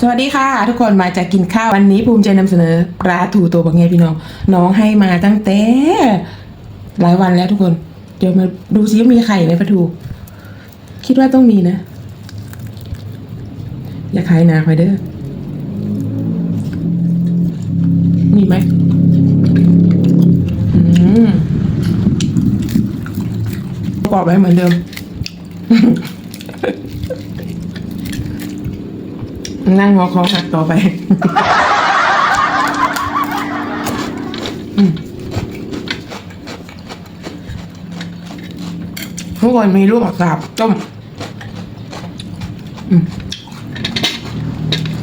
สวัสดีค่ะ ทุกคนมาจากกินข้าววันนี้ภูมิใจนำเสนอปลาถูตัวบางไงพี่น้อง น้องให้มาตั้งแต่หลายวันแล้วทุกคน เดี๋ยวมาดูซิว่ามีไข่ไหมปลาทูคิดว่าต้องมีนะ อย่าขายนาไปเด้อมีไหมอืมประกอบไว้เหมือนเดิม นั่งงอคอหักต่อไปทุกคนมีลูกผักาบต้ม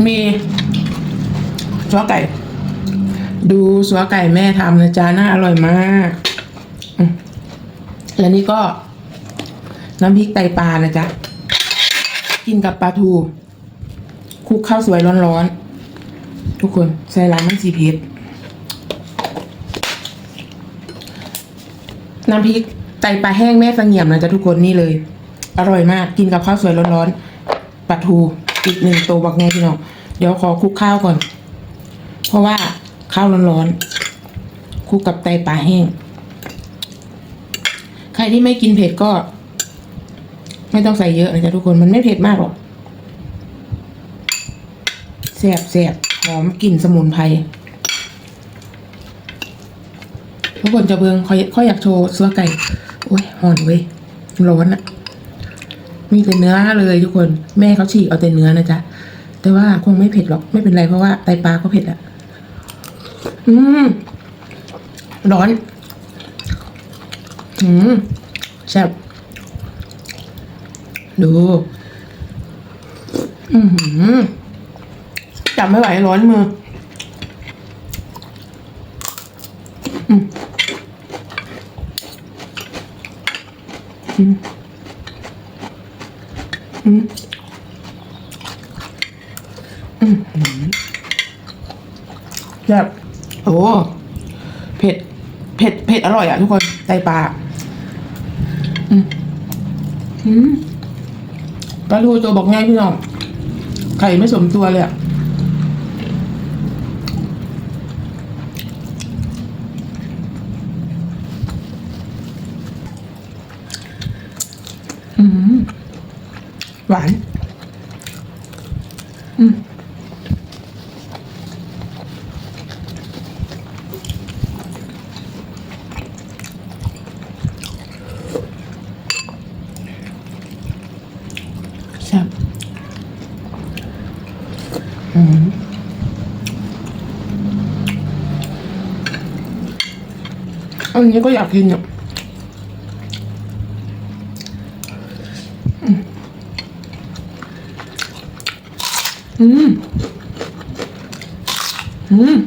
มีสัวไก่ ดูสัวไก่แม่ทำนะจ๊ะน่าอร่อยมาก แล้วนี่ก็ น้ำพริกไตปลานะจ๊ะ กินกับปลาทู คุกข้าวสวยร้อนๆ ทุกคนใส่ร้านมันสีเพชรน้ำพริกไตปลาแห้งแม่เสงี่ยมนะจ๊ะทุกคนนี่เลย อร่อยมากกินกับข้าวสวยร้อนๆปลาทูอีกหนึ่งตัวบักแง่พี่น้องเดี๋ยวขอคลุกข้าวก่อน เพราะว่าข้าวร้อนๆคลุกกับไตปลาแห้ง ใครที่ไม่กินเผ็ดก็ ไม่ต้องใส่เยอะนะจ๊ะทุกคนมันไม่เผ็ดมากหรอก ซ่บแซ่บหอมกลิ่นสมุนไพรทุกคนจะเบิงเขาเขาอยากโชว์เสื้อไก่ โอ้ยหอนเว้ยร้อนอะมีแต่เนื้อเลยทุกคนแม่เขาฉีกเอาแต่เนื้อนะจ๊ะแต่ว่าคงไม่เผ็ดหรอกไม่เป็นไรเพราะว่าไตปลาก็เผ็ดอะอืมร้อนอืมแซ่บดู อือหือ จับไม่ไหวร้อนมืออืมอืมอืมอืมแบบโอ้เผ็ด เผ็ด เผ็ดอร่อยอะทุกคนไตปลาอืมอืมปลาทูตัวบอกง่ายพี่น้อง ไข่ไม่สมตัวเลยอะ หวาน อืมแซ่บอืมอันนี้ก็อยากกินอะ อืมอืม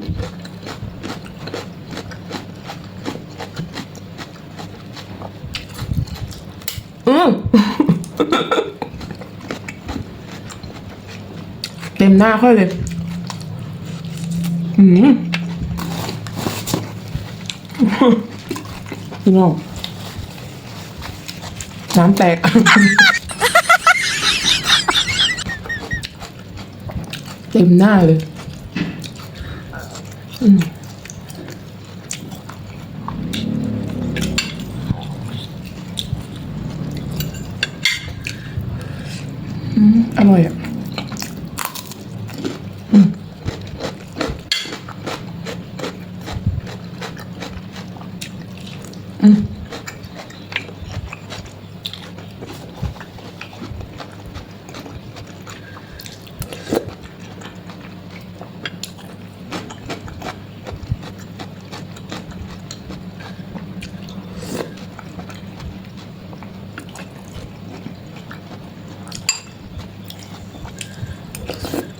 อืมเต็มหน้าค่อยเลย อืมน้ำแตก เต็มหน้า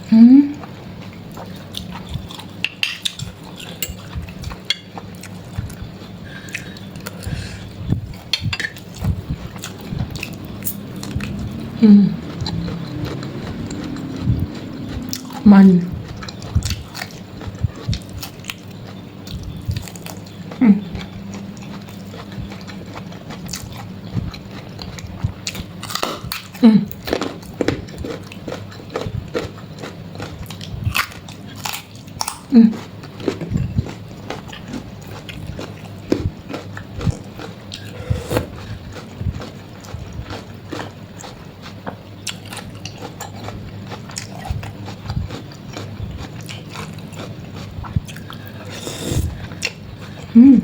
เลยอืมอืมอร่อยอะ อืมอืม อืม มัน อืม อืม อืม อืม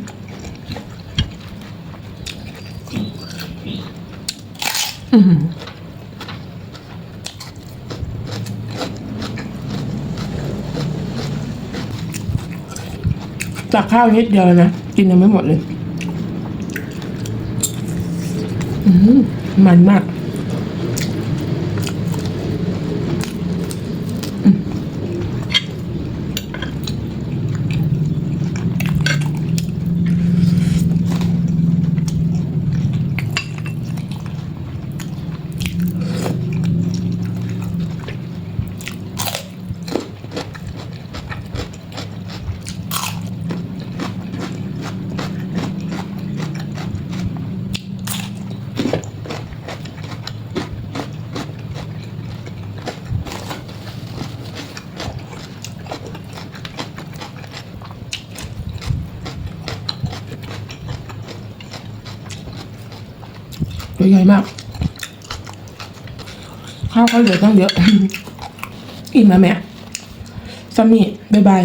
อืมจากข้าวนิดเดียวนะ กินยังไม่หมดเลย อืมมันมาก ตัวใหญ่มาก ข้าวก็เหลือตั้งเยอะ อิ่มแล้วแม่ซัมมี่บ๊ายบาย